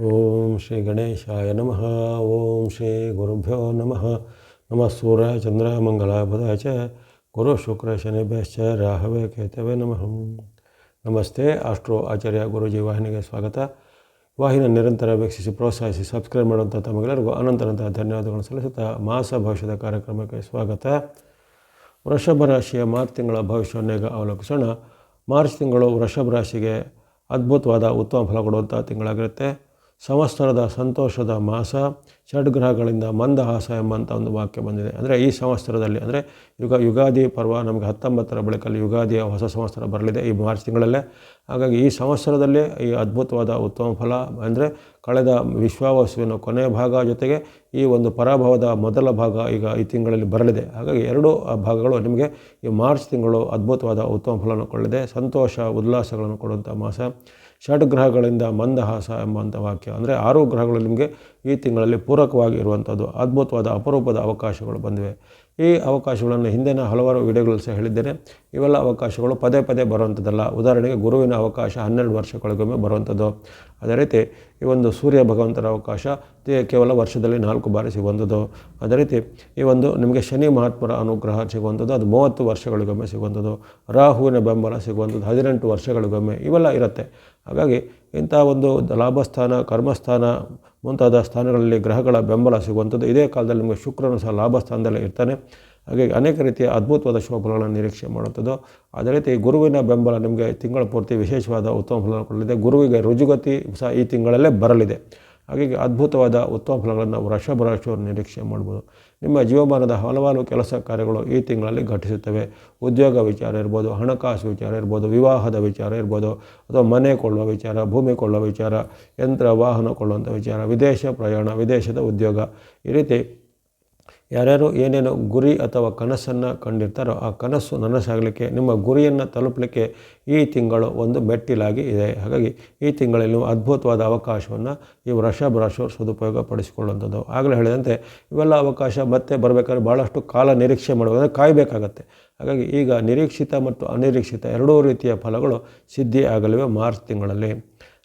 ಓಂ ಶ್ರೀ ಗಣೇಶಾಯ ನಮಃ. ಓಂ ಶ್ರೀ ಗುರುಭ್ಯೋ ನಮಃ. ನಮಃ ಸೂರ್ಯ, ಚಂದ್ರ, ಮಂಗಳ, ಬುಧ ಚ. ಗುರು ಶುಕ್ರ ಶನಿಭ್ಯಶ್ಚ ರಾಹವೇ, ಕೇತವೇ ನಮಃ. ನಮಸ್ತೆ. ಆಸ್ಟ್ರೋ ಆಚಾರ್ಯ ಗುರುಜಿ ವಾಹಿನಿಗೆ ಸ್ವಾಗತ. ವಾಹಿನ ನಿರಂತರ ವೀಕ್ಷಿಸಿ, ಪ್ರೋತ್ಸಾಹಿಸಿ, ಸಬ್ಸ್ಕ್ರೈಬ್ ಮಾಡುವಂಥ ತಮಗೆಲ್ಲರಿಗೂ ಅನಂತನಂತ ಧನ್ಯವಾದಗಳನ್ನು ಸಲ್ಲಿಸುತ್ತಾ ಮಾಸ ಭವಿಷ್ಯದ ಕಾರ್ಯಕ್ರಮಕ್ಕೆ ಸ್ವಾಗತ. ವೃಷಭ ರಾಶಿಯ ಮಾರ್ಚ್ ತಿಂಗಳ ಭವಿಷ್ಯವನ್ನು ಈಗ ಅವಲೋಕಿಸೋಣ. ಮಾರ್ಚ್ ತಿಂಗಳು ವೃಷಭ ರಾಶಿಗೆ ಅದ್ಭುತವಾದ ಉತ್ತಮ ಫಲ ಕೊಡುವಂಥ ತಿಂಗಳಾಗಿರುತ್ತೆ. ಸಂವತ್ಸರದ ಸಂತೋಷದ ಮಾಸ, ಷಡ್ಗ್ರಹಗಳಿಂದ ಮಂದಹಾಸ ಎಂಬಂಥ ಒಂದು ವಾಕ್ಯ ಬಂದಿದೆ. ಅಂದರೆ ಈ ಸಂವತ್ಸರದಲ್ಲಿ, ಅಂದರೆ ಯುಗ, ಯುಗಾದಿ ಪರ್ವ ನಮಗೆ ಹತ್ತೊಂಬತ್ತರ ಬಳಿಕಲ್ಲಿ ಯುಗಾದಿಯ ಹೊಸ ಸಂವತ್ಸರ ಬರಲಿದೆ ಈ ಮಾರ್ಚ್ ತಿಂಗಳಲ್ಲೇ. ಹಾಗಾಗಿ ಈ ಸಂವತ್ಸರದಲ್ಲಿ ಈ ಅದ್ಭುತವಾದ ಉತ್ತಮ ಫಲ, ಅಂದರೆ ಕಳೆದ ವಿಶ್ವಾವಸುವಿನ ಕೊನೆಯ ಭಾಗ ಜೊತೆಗೆ ಈ ಒಂದು ಪರಾಭವದ ಮೊದಲ ಭಾಗ ಈಗ ಈ ತಿಂಗಳಲ್ಲಿ ಬರಲಿದೆ. ಹಾಗಾಗಿ ಎರಡು ಭಾಗಗಳು ನಿಮಗೆ ಈ ಮಾರ್ಚ್ ತಿಂಗಳು ಅದ್ಭುತವಾದ ಉತ್ತಮ ಫಲವನ್ನು ಕೊಳ್ಳಿದೆ ಸಂತೋಷ, ಉಲ್ಲಾಸಗಳನ್ನು ಕೊಡುವಂಥ ಮಾಸ. ಷಡ್ಗ್ರಹಗಳಿಂದ ಮಂದಹಾಸ ಎಂಬಂಥ ವಾಕ್ಯ. ಅಂದರೆ ಆರು ಗ್ರಹಗಳು ನಿಮಗೆ ಈ ತಿಂಗಳಲ್ಲಿ ಪೂರಕವಾಗಿ ಇರುವಂಥದ್ದು ಅದ್ಭುತವಾದ ಅಪರೂಪದ ಅವಕಾಶಗಳು ಬಂದಿವೆ. ಈ ಅವಕಾಶಗಳನ್ನು ಹಿಂದಿನ ಹಲವಾರು ವಿಡಿಯೋಗಳು ಸಹ ಹೇಳಿದ್ದೇನೆ. ಇವೆಲ್ಲ ಅವಕಾಶಗಳು ಪದೇ ಪದೇ ಬರುವಂಥದ್ದಲ್ಲ ಉದಾಹರಣೆಗೆ ಗುರುವಿನ ಅವಕಾಶ ಹನ್ನೆರಡು ವರ್ಷಗಳಿಗೊಮ್ಮೆ ಬರುವಂಥದ್ದು ಅದೇ ರೀತಿ ಈ ಒಂದು ಸೂರ್ಯ ಭಗವಂತನ ಅವಕಾಶ ಕೇವಲ ವರ್ಷದಲ್ಲಿ ನಾಲ್ಕು ಬಾರಿ ಸಿಗುವಂಥದ್ದು ಅದೇ ರೀತಿ ಈ ಒಂದು ನಿಮಗೆ ಶನಿ ಮಹಾತ್ಮರ ಅನುಗ್ರಹ ಸಿಗುವಂಥದ್ದು ಅದು ಮೂವತ್ತು ವರ್ಷಗಳಿಗೊಮ್ಮೆ ಸಿಗುವಂಥದ್ದು ರಾಹುವಿನ ಬೆಂಬಲ ಸಿಗುವಂಥದ್ದು ಹದಿನೆಂಟು ವರ್ಷಗಳಿಗೊಮ್ಮೆ ಇವೆಲ್ಲ ಇರುತ್ತೆ. ಹಾಗಾಗಿ ಇಂಥ ಒಂದು ಲಾಭಸ್ಥಾನ, ಕರ್ಮಸ್ಥಾನ ಮುಂತಾದ ಸ್ಥಾನಗಳಲ್ಲಿ ಗ್ರಹಗಳ ಬೆಂಬಲ ಸಿಗುವಂಥದ್ದು. ಇದೇ ಕಾಲದಲ್ಲಿ ನಿಮಗೆ ಶುಕ್ರನು ಸಹ ಲಾಭಸ್ಥಾನದಲ್ಲೇ ಇರ್ತಾನೆ. ಹಾಗಾಗಿ ಅನೇಕ ರೀತಿಯ ಅದ್ಭುತವಾದ ಶುಭಫಲಗಳನ್ನು ನಿರೀಕ್ಷೆ ಮಾಡುತ್ತದೆ ಅದೇ ರೀತಿ ಗುರುವಿನ ಬೆಂಬಲ ನಿಮಗೆ ತಿಂಗಳ ಪೂರ್ತಿ ವಿಶೇಷವಾದ ಉತ್ತಮ ಫಲ ಕೊಡಲಿದೆ. ಗುರುವಿಗೆ ರುಜುಗತಿ ಸಹ ಈ ತಿಂಗಳಲ್ಲೇ ಬರಲಿದೆ. ಹಾಗಾಗಿ ಅದ್ಭುತವಾದ ಉತ್ತಮ ಫಲಗಳನ್ನು ವೃಷಭ ರಾಶಿಯವರು ನಿರೀಕ್ಷೆ ಮಾಡ್ಬೋದು. ನಿಮ್ಮ ಜೀವಮಾನದ ಹಲವಾರು ಕೆಲಸ ಕಾರ್ಯಗಳು ಈ ತಿಂಗಳಲ್ಲಿ ಘಟಿಸುತ್ತವೆ. ಉದ್ಯೋಗ ವಿಚಾರ ಇರ್ಬೋದು, ಹಣಕಾಸು ವಿಚಾರ ಇರ್ಬೋದು, ವಿವಾಹದ ವಿಚಾರ ಇರ್ಬೋದು, ಅಥವಾ ಮನೆ ಕೊಳ್ಳುವ ವಿಚಾರ, ಭೂಮಿ ಕೊಳ್ಳುವ ವಿಚಾರ, ಯಂತ್ರ, ವಾಹನ ಕೊಳ್ಳುವಂಥ ವಿಚಾರ, ವಿದೇಶ ಪ್ರಯಾಣ, ವಿದೇಶದ ಉದ್ಯೋಗ. ಈ ರೀತಿ ಯಾರ್ಯಾರು ಏನೇನು ಗುರಿ ಅಥವಾ ಕನಸನ್ನು ಕಂಡಿರ್ತಾರೋ ಆ ಕನಸು ನನಸಾಗಲಿಕ್ಕೆ, ನಿಮ್ಮ ಗುರಿಯನ್ನು ತಲುಪಲಿಕ್ಕೆ ಈ ತಿಂಗಳು ಒಂದು ಮೆಟ್ಟಿಲಾಗಿ ಇದೆ. ಹಾಗಾಗಿ ಈ ತಿಂಗಳಲ್ಲಿ ಅದ್ಭುತವಾದ ಅವಕಾಶವನ್ನು ಈ ವೃಷಭ ಸದುಪಯೋಗ ಪಡಿಸಿಕೊಳ್ಳುವಂಥದ್ದು ಆಗಲೇ ಹೇಳಿದಂತೆ, ಇವೆಲ್ಲ ಅವಕಾಶ ಮತ್ತೆ ಬರಬೇಕಾದ್ರೆ ಭಾಳಷ್ಟು ಕಾಲ ನಿರೀಕ್ಷೆ ಮಾಡಬೇಕಾದ್ರೆ ಕಾಯಬೇಕಾಗತ್ತೆ. ಹಾಗಾಗಿ ಈಗ ನಿರೀಕ್ಷಿತ ಮತ್ತು ಅನಿರೀಕ್ಷಿತ ಎರಡೂ ರೀತಿಯ ಫಲಗಳು ಸಿದ್ಧಿ ಆಗಲಿವೆ ಮಾರ್ಚ್ ತಿಂಗಳಲ್ಲಿ.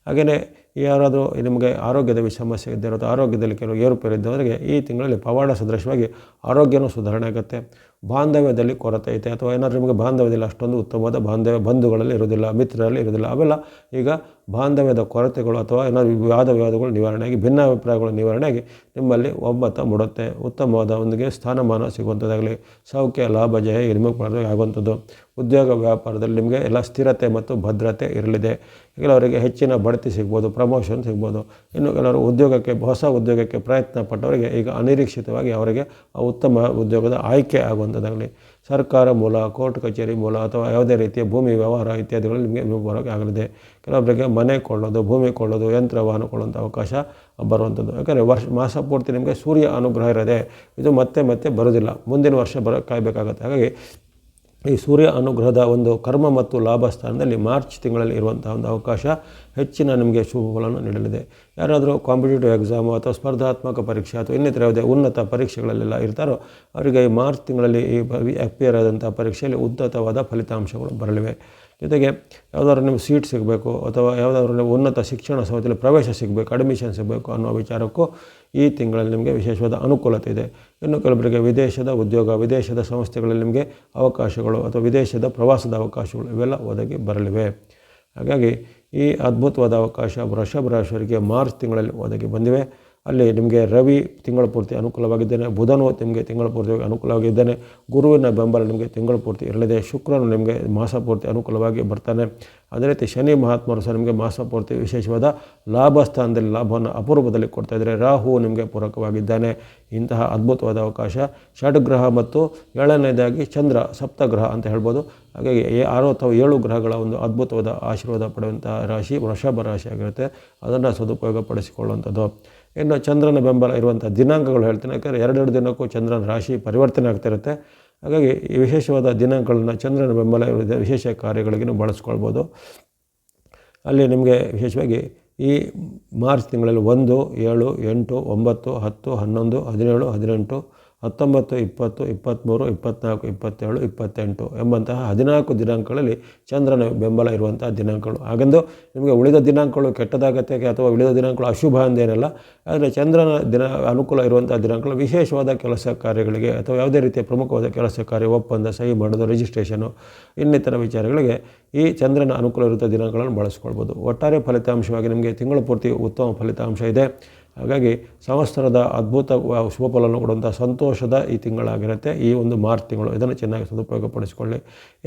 ಹಾಗೆಯೇ ಯಾರಾದರೂ ನಿಮಗೆ ಆರೋಗ್ಯದ ಸಮಸ್ಯೆ ಇದ್ದಿರೋದು ಆರೋಗ್ಯದಲ್ಲಿ ಕೆಲವು ಏರುಪೇರು ಇದ್ದವರಿಗೆ ಈ ತಿಂಗಳಲ್ಲಿ ಪವಾಡ ಸದೃಶವಾಗಿ ಆರೋಗ್ಯನೂ ಸುಧಾರಣೆ ಆಗುತ್ತೆ. ಬಾಂಧವ್ಯದಲ್ಲಿ ಕೊರತೆ ಐತೆ ಅಥವಾ ಏನಾದರೂ ನಿಮಗೆ ಬಾಂಧವ್ಯದಲ್ಲಿ ಅಷ್ಟೊಂದು ಉತ್ತಮವಾದ ಬಾಂಧವ್ಯ ಬಂಧುಗಳಲ್ಲಿ ಇರೋದಿಲ್ಲ ಮಿತ್ರರಲ್ಲಿ ಇರೋದಿಲ್ಲ ಅವೆಲ್ಲ ಈಗ ಬಾಂಧವ್ಯದ ಕೊರತೆಗಳು ಅಥವಾ ಏನಾದರೂ ವಾದ ವಿವಾದಗಳು ನಿವಾರಣೆಯಾಗಿ, ಭಿನ್ನಾಭಿಪ್ರಾಯಗಳು ನಿವಾರಣೆಯಾಗಿ ನಿಮ್ಮಲ್ಲಿ ಒಮ್ಮತ ಮೂಡುತ್ತೆ. ಉತ್ತಮವಾದ ಒಂದಿಗೆ ಸ್ಥಾನಮಾನ ಸಿಗುವಂಥದ್ದಾಗಲಿ, ಸೌಖ್ಯ, ಲಾಭ, ಜಯ ನಿಮಗೆ ಆಗುವಂಥದ್ದು. ಉದ್ಯೋಗ ವ್ಯಾಪಾರದಲ್ಲಿ ನಿಮಗೆ ಎಲ್ಲ ಸ್ಥಿರತೆ ಮತ್ತು ಭದ್ರತೆ ಇರಲಿದೆ. ಕೆಲವರಿಗೆ ಹೆಚ್ಚಿನ ಬಡ್ತಿ ಸಿಗ್ಬೋದು, ಪ್ರಮೋಷನ್ ಸಿಗ್ಬೋದು. ಇನ್ನು ಕೆಲವರು ಉದ್ಯೋಗಕ್ಕೆ, ಹೊಸ ಉದ್ಯೋಗಕ್ಕೆ ಪ್ರಯತ್ನ ಪಟ್ಟವರಿಗೆ ಈಗ ಅನಿರೀಕ್ಷಿತವಾಗಿ ಅವರಿಗೆ ಉತ್ತಮ ಉದ್ಯೋಗದ ಆಯ್ಕೆ ಆಗುವಂಥದ್ದಾಗಲಿ ಸರ್ಕಾರ ಮೂಲ, ಕೋರ್ಟ್ ಕಚೇರಿ ಮೂಲ ಅಥವಾ ಯಾವುದೇ ರೀತಿಯ ಭೂಮಿ ವ್ಯವಹಾರ ಇತ್ಯಾದಿಗಳಲ್ಲಿ ನಿಮಗೆ ಬರೋಕೆ ಆಗಲಿದೆ. ಕೆಲವೊಬ್ಬರಿಗೆ ಮನೆ ಕೊಳ್ಳೋದು, ಭೂಮಿ ಕೊಳ್ಳೋದು ಯಂತ್ರ ವಾಹನ ಕೊಳ್ಳುವಂಥ ಅವಕಾಶ ಬರುವಂಥದ್ದು. ಯಾಕಂದರೆ ವರ್ಷ, ಮಾಸ ಪೂರ್ತಿ ನಿಮಗೆ ಸೂರ್ಯ ಅನುಗ್ರಹ ಇರದೆ. ಇದು ಮತ್ತೆ ಮತ್ತೆ ಬರೋದಿಲ್ಲ ಮುಂದಿನ ವರ್ಷ ಬರೋ ಕಾಯಬೇಕಾಗತ್ತೆ. ಹಾಗಾಗಿ ಈ ಸೂರ್ಯ ಅನುಗ್ರಹದ ಒಂದು ಕರ್ಮ ಮತ್ತು ಲಾಭ ಸ್ಥಾನದಲ್ಲಿ ಮಾರ್ಚ್ ತಿಂಗಳಲ್ಲಿ ಇರುವಂಥ ಒಂದು ಅವಕಾಶ ಹೆಚ್ಚಿನ ನಿಮಗೆ ಶುಭಗಳನ್ನು ನೀಡಲಿದೆ. ಯಾರಾದರೂ ಕಾಂಪಿಟೇಟಿವ್ ಎಕ್ಸಾಮು ಅಥವಾ ಸ್ಪರ್ಧಾತ್ಮಕ ಪರೀಕ್ಷೆ ಅಥವಾ ಇನ್ನಿತರ ಯಾವುದೇ ಉನ್ನತ ಪರೀಕ್ಷೆಗಳಲ್ಲೆಲ್ಲ ಇರ್ತಾರೋ, ಅವರಿಗೆ ಈ ಮಾರ್ಚ್ ತಿಂಗಳಲ್ಲಿ ಈ ಅಪಿಯರ್ ಆದಂಥ ಪರೀಕ್ಷೆಯಲ್ಲಿ ಉದ್ದತವಾದ ಫಲಿತಾಂಶಗಳು ಬರಲಿವೆ. ಜೊತೆಗೆ ಯಾವುದಾದ್ರು ನಿಮ್ಗೆ ಸೀಟ್ ಸಿಗಬೇಕು ಅಥವಾ ಯಾವುದಾದ್ರು ಉನ್ನತ ಶಿಕ್ಷಣ ಸಂಸ್ಥೆಯಲ್ಲಿ ಪ್ರವೇಶ ಸಿಗಬೇಕು ಅಡ್ಮಿಷನ್ ಸಿಗಬೇಕು ಅನ್ನೋ ವಿಚಾರಕ್ಕೂ ಈ ತಿಂಗಳಲ್ಲಿ ನಿಮಗೆ ವಿಶೇಷವಾದ ಅನುಕೂಲತೆ ಇದೆ. ಇನ್ನು ಕೆಲವರಿಗೆ ವಿದೇಶದ ಉದ್ಯೋಗ, ವಿದೇಶದ ಸಂಸ್ಥೆಗಳಲ್ಲಿ ನಿಮಗೆ ಅವಕಾಶಗಳು ಅಥವಾ ವಿದೇಶದ ಪ್ರವಾಸದ ಅವಕಾಶಗಳು ಇವೆಲ್ಲ ಒದಗಿ ಬರಲಿವೆ. ಹಾಗಾಗಿ ಈ ಅದ್ಭುತವಾದ ಅವಕಾಶ ವೃಷಭ ರಾಶಿಯವರಿಗೆ ಮಾರ್ಚ್ ತಿಂಗಳಲ್ಲಿ ಒದಗಿ ಬಂದಿವೆ. ಅಲ್ಲಿ ನಿಮಗೆ ರವಿ ತಿಂಗಳ ಪೂರ್ತಿ ಅನುಕೂಲವಾಗಿದ್ದಾನೆ, ಬುಧನು ನಿಮಗೆ ತಿಂಗಳ ಪೂರ್ತಿ ಅನುಕೂಲವಾಗಿದ್ದಾನೆ, ಗುರುವಿನ ಬೆಂಬಲ ನಿಮಗೆ ತಿಂಗಳ ಪೂರ್ತಿ ಇರಲಿದೆ, ಶುಕ್ರನು ನಿಮಗೆ ಮಾಸ ಪೂರ್ತಿ ಅನುಕೂಲವಾಗಿ ಬರ್ತಾನೆ. ಅದೇ ರೀತಿ ಶನಿ ಮಹಾತ್ಮರು ಸಹ ನಿಮಗೆ ಮಾಸ ಪೂರ್ತಿ ವಿಶೇಷವಾದ ಲಾಭ ಸ್ಥಾನದಲ್ಲಿ ಲಾಭವನ್ನು ಅಪರೂಪದಲ್ಲಿ ಕೊಡ್ತಾ ಇದ್ದಾರೆ. ರಾಹು ನಿಮಗೆ ಪೂರಕವಾಗಿದ್ದಾನೆ. ಇಂತಹ ಅದ್ಭುತವಾದ ಅವಕಾಶ. ಷಡ್ಗ್ರಹ ಮತ್ತು ಏಳನೇದಾಗಿ ಚಂದ್ರ ಸಪ್ತಗ್ರಹ ಅಂತ ಹೇಳ್ಬೋದು. ಹಾಗಾಗಿ ಆರು ಅಥವಾ ಏಳು ಗ್ರಹಗಳ ಒಂದು ಅದ್ಭುತವಾದ ಆಶೀರ್ವಾದ ಪಡೆಯುವಂಥ ರಾಶಿ ವೃಷಭ ರಾಶಿ ಆಗಿರುತ್ತೆ. ಅದನ್ನು ಸದುಪಯೋಗ ಪಡಿಸಿಕೊಳ್ಳುವಂಥದ್ದು ಇನ್ನು ಚಂದ್ರನ ಬೆಂಬಲ ಇರುವಂಥ ದಿನಾಂಕಗಳು ಹೇಳ್ತೀನಿ. ಯಾಕಂದರೆ ಎರಡೆರಡು ದಿನಕ್ಕೂ ಚಂದ್ರನ ರಾಶಿ ಪರಿವರ್ತನೆ ಆಗ್ತಿರುತ್ತೆ. ಹಾಗಾಗಿ ಈ ವಿಶೇಷವಾದ ದಿನಾಂಕಗಳನ್ನು ಚಂದ್ರನ ಬೆಂಬಲ ಇರುವುದೇ ವಿಶೇಷ ಕಾರ್ಯಗಳಿಗೂ ಬಳಸ್ಕೊಳ್ಬೋದು. ಅಲ್ಲಿ ನಿಮಗೆ ವಿಶೇಷವಾಗಿ ಈ ಮಾರ್ಚ್ ತಿಂಗಳಲ್ಲಿ ಒಂದು, ಏಳು, ಎಂಟು, ಒಂಬತ್ತು, ಹತ್ತು, ಹನ್ನೊಂದು, ಹದಿನೇಳು, ಹದಿನೆಂಟು ಹತ್ತೊಂಬತ್ತು, ಇಪ್ಪತ್ತು ಇಪ್ಪತ್ತ್ಮೂರು ಇಪ್ಪತ್ನಾಲ್ಕು, ಇಪ್ಪತ್ತೇಳು, ಇಪ್ಪತ್ತೆಂಟು ಎಂಬಂತಹ ಹದಿನಾಲ್ಕು ದಿನಾಂಕಗಳಲ್ಲಿ ಚಂದ್ರನ ಬೆಂಬಲ ಇರುವಂತಹ ದಿನಾಂಕಗಳು. ಹಾಗೆಂದು ನಿಮಗೆ ಉಳಿದ ದಿನಾಂಕಗಳು ಕೆಟ್ಟದಾಗತ್ತೆ ಅಥವಾ ಉಳಿದ ದಿನಾಂಕಗಳು ಅಶುಭ ಅಂದೇನಲ್ಲ, ಆದರೆ ಚಂದ್ರನ ದಿನ ಅನುಕೂಲ ಇರುವಂಥ ದಿನಾಂಕಗಳು ವಿಶೇಷವಾದ ಕೆಲಸ ಕಾರ್ಯಗಳಿಗೆ ಅಥವಾ ಯಾವುದೇ ರೀತಿಯ ಪ್ರಮುಖವಾದ ಕೆಲಸ ಕಾರ್ಯ, ಒಪ್ಪಂದ, ಸಹಿ ಮಾಡೋದು, ರಿಜಿಸ್ಟ್ರೇಷನು, ಇನ್ನಿತರ ವಿಚಾರಗಳಿಗೆ ಈ ಚಂದ್ರನ ಅನುಕೂಲ ಇರುವಂಥ ದಿನಾಂಕಗಳನ್ನು ಬಳಸ್ಕೊಳ್ಬೋದು. ಒಟ್ಟಾರೆ ಫಲಿತಾಂಶವಾಗಿ ನಿಮಗೆ ತಿಂಗಳು ಪೂರ್ತಿ ಉತ್ತಮ ಫಲಿತಾಂಶ ಇದೆ. ಹಾಗಾಗಿ ಸಂವತ್ಸರದ ಅದ್ಭುತ ಶುಭ ಫಲವನ್ನು ಕೊಡುವಂಥ ಸಂತೋಷದ ಈ ತಿಂಗಳಾಗಿರುತ್ತೆ. ಈ ಒಂದು ಮಾರ್ಚ್ ತಿಂಗಳು ಇದನ್ನು ಚೆನ್ನಾಗಿ ಸದುಪಯೋಗಪಡಿಸಿಕೊಳ್ಳಿ.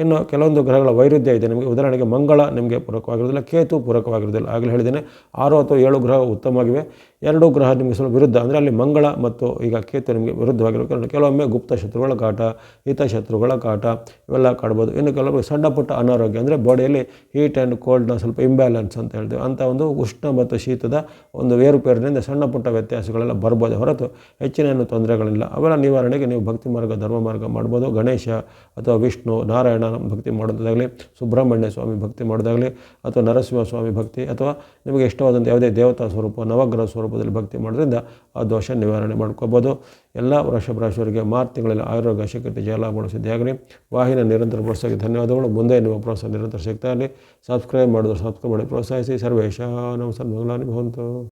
ಇನ್ನು ಕೆಲವೊಂದು ಗ್ರಹಗಳ ವೈರುಧ್ಯ ಇದೆ. ನಿಮಗೆ ಉದಾಹರಣೆಗೆ ಮಂಗಳ ನಿಮಗೆ ಪೂರಕವಾಗಿರೋದಿಲ್ಲ ಕೇತು ಪೂರಕವಾಗಿರೋದಿಲ್ಲ ಆಗಲೇ ಹೇಳಿದ್ದೇನೆ, ಆರು ಅಥವಾ ಏಳು ಗ್ರಹ ಉತ್ತಮವಾಗಿವೆ. ಎರಡು ಗ್ರಹ ನಿಮಗೆ ಸ್ವಲ್ಪ ವಿರುದ್ಧ, ಅಂದರೆ ಅಲ್ಲಿ ಮಂಗಳ ಮತ್ತು ಈಗ ಕೇತು ನಿಮಗೆ ವಿರುದ್ಧವಾಗಿರೋ ಕಾರಣ. ಕೆಲವೊಮ್ಮೆ ಗುಪ್ತ ಶತ್ರುಗಳ ಕಾಟ ಹಿತಶತ್ರುಗಳ ಕಾಟ, ಇವೆಲ್ಲ ಕಾಡ್ಬೋದು. ಇನ್ನು ಕೆಲವೊಮ್ಮೆ ಸಣ್ಣ ಪುಟ್ಟ ಅನಾರೋಗ್ಯ, ಅಂದರೆ ಬಾಡಿಯಲ್ಲಿ ಹೀಟ್ ಆ್ಯಂಡ್ ಕೋಲ್ಡ್ನ ಸ್ವಲ್ಪ ಇಂಬ್ಯಾಲೆನ್ಸ್ ಅಂತ ಹೇಳ್ತೀವಿ. ಅಂಥ ಒಂದು ಉಷ್ಣ ಮತ್ತು ಶೀತದ ಒಂದು ಏರುಪೇರಿನಿಂದ ಸಣ್ಣ ಪುಟ್ಟ ವ್ಯತ್ಯಾಸಗಳೆಲ್ಲ ಬರ್ಬೋದು ಹೊರತು ಹೆಚ್ಚಿನ ಏನು ತೊಂದರೆಗಳಿಲ್ಲ. ಅವೆಲ್ಲ ನಿವಾರಣೆಗೆ ನೀವು ಭಕ್ತಿ ಮಾರ್ಗ, ಧರ್ಮ ಮಾರ್ಗ ಮಾಡ್ಬೋದು. ಗಣೇಶ ಅಥವಾ ವಿಷ್ಣು, ನಾರಾಯಣ ಭಕ್ತಿ ಮಾಡೋದಾಗಲಿ ಸುಬ್ರಹ್ಮಣ್ಯ ಸ್ವಾಮಿ ಭಕ್ತಿ ಮಾಡೋದಾಗಲಿ ಅಥವಾ ನರಸಿಂಹ ಸ್ವಾಮಿ ಭಕ್ತಿ, ಅಥವಾ ನಿಮಗೆ ಇಷ್ಟವಾದಂಥ ಯಾವುದೇ ದೇವತಾ ಸ್ವರೂಪ, ನವಗ್ರಹ ಸ್ವರೂಪದಲ್ಲಿ ಭಕ್ತಿ ಮಾಡೋದ್ರಿಂದ ಆ ದೋಷ ನಿವಾರಣೆ ಮಾಡ್ಕೋಬೋದು. ಎಲ್ಲ ವೃಷಭ ರಾಶಿಯವರಿಗೆ ಮಾರ್ಚ್ ತಿಂಗಳಲ್ಲಿ ಆರೋಗ್ಯ, ಶಕ್ತಿ ಜಯಲಾಭ ಸಿದ್ಧಿಯಾಗಲಿ ವಾಹಿನ ನಿರಂತರ ಪ್ರೋತ್ಸಾಹಕ್ಕೆ ಧನ್ಯವಾದಗಳು. ಮುಂದೆ ನಿಮ್ಮ ಪ್ರೋತ್ಸಾಹ ನಿರಂತರ ಸಿಗ್ತಾ ಇರಲಿ. ಸಬ್ಸ್ಕ್ರೈಬ್ ಮಾಡಿದ್ರೆ ಸಬ್ಸ್ಕ್ರೈಬ್ ಮಾಡಿ ಪ್ರೋತ್ಸಾಹಿಸಿ. ಸರ್ವೇಶ ನಮಸ್ಕಾರ ಮಂಗಳಾನಿ ಭವಂತು.